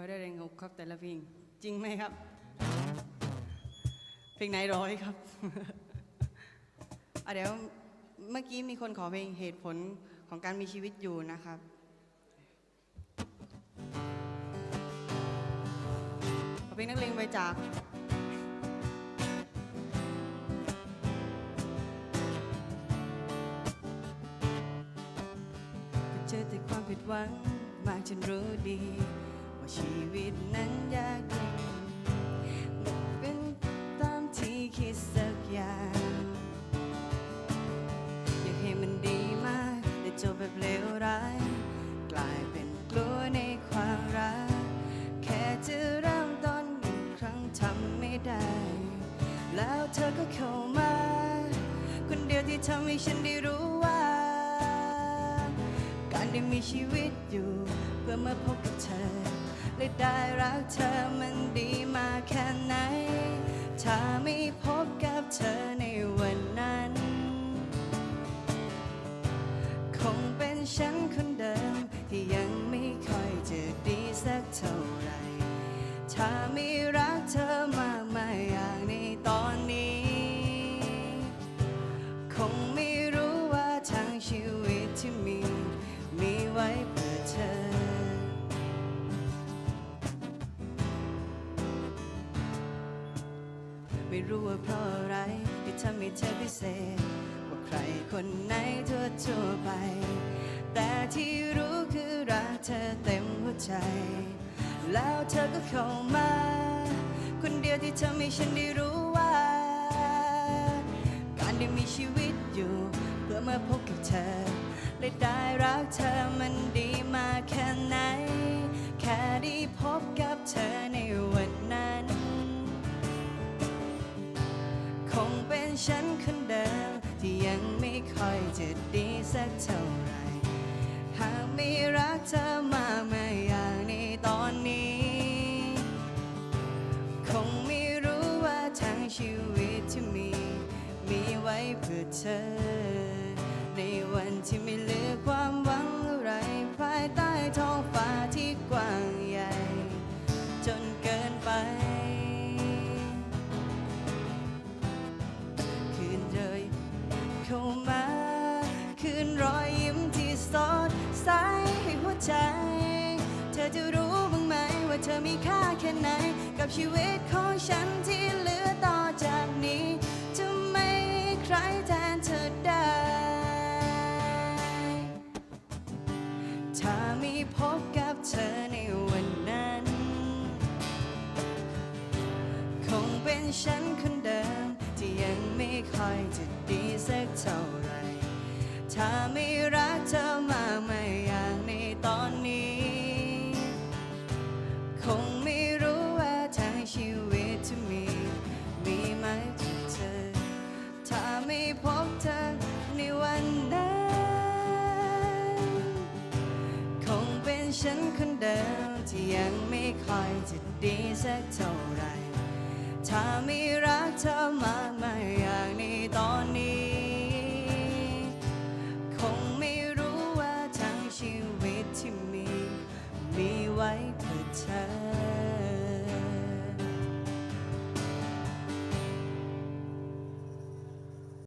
ร้อยได้แรงอกครับแต่ละเพลงจริงไหมครับ เพลงไหนร้อยครับอะเดี๋ยวเมื่อกี้มีคนขอเพลงเหตุผลของการมีชีวิตอยู่นะครับขอเพลงนักเลงไปจากเจอแต่ความผิดหวังมากจนรู้ดี ชีวิตนั้นยากเย็นไม่เป็นตามที่คิดสักอย่าง อยากให้มันดีมาก แต่จบแบบเลวร้าย กลายเป็นกลัวในความรัก แค่จะเริ่มต้นอีกครั้งทำไม่ได้ แล้วเธอก็เข้ามา คนเดียวที่ทำให้ฉันได้รู้ว่า การได้มีชีวิตอยู่ เพื่อมาพบกับเธอ และได้รักเธอมันดีมาแค่ไหน ถ้าไม่พบกับเธอในวันนั้น คงเป็นฉันคนเดิม ที่ยังไม่ค่อยจะดีสักเท่าไหร่ ถ้าไม่รักเธอมากมายอย่างในตอนนี้ คงไม่รู้ว่าทั้งชีวิตที่มี มีไว้เพื่อเธอ ไม่รู้ว่าเพราะอะไรที่ทำให้เธอพิเศษกว่าใครคนไหนทั่วทั่วๆไป แต่ที่รู้คือรักเธอเต็มหัวใจ แล้วเธอก็เข้ามา คนเดียวที่ทำให้ฉันได้รู้ว่า การได้มีชีวิตอยู่ เพื่อมาพบกับเธอ ดีสักเท่าไรหากไม่รักเธอมากมาอย่างในตอนนี้ คงไม่รู้ว่าทั้งชีวิตที่มี มีไว้เพื่อเธอ ในวันที่ไม่เหลือควา คืนรอยยิ้มที่สดใสให้หัวใจ เธอจะรู้บ้างไหมว่าเธอมีค่าแค่ไหน กับชีวิตของฉันที่เหลือต่อจากนี้ จะไม่ใครแทนเธอได้ ถ้าไม่พบกับเธอในวันนั้น คงเป็นฉันคนเดิมที่ยังไม่ค่อยจะดีสักเท่า่ค่อยจะดีสักเท่าไร ถ้าไม่รักเธอมากมาอย่างนี้ตอนนี้ คงไม่รู้ว่าทั้งชีวิตที่มี มีไว้เพื่อเธอ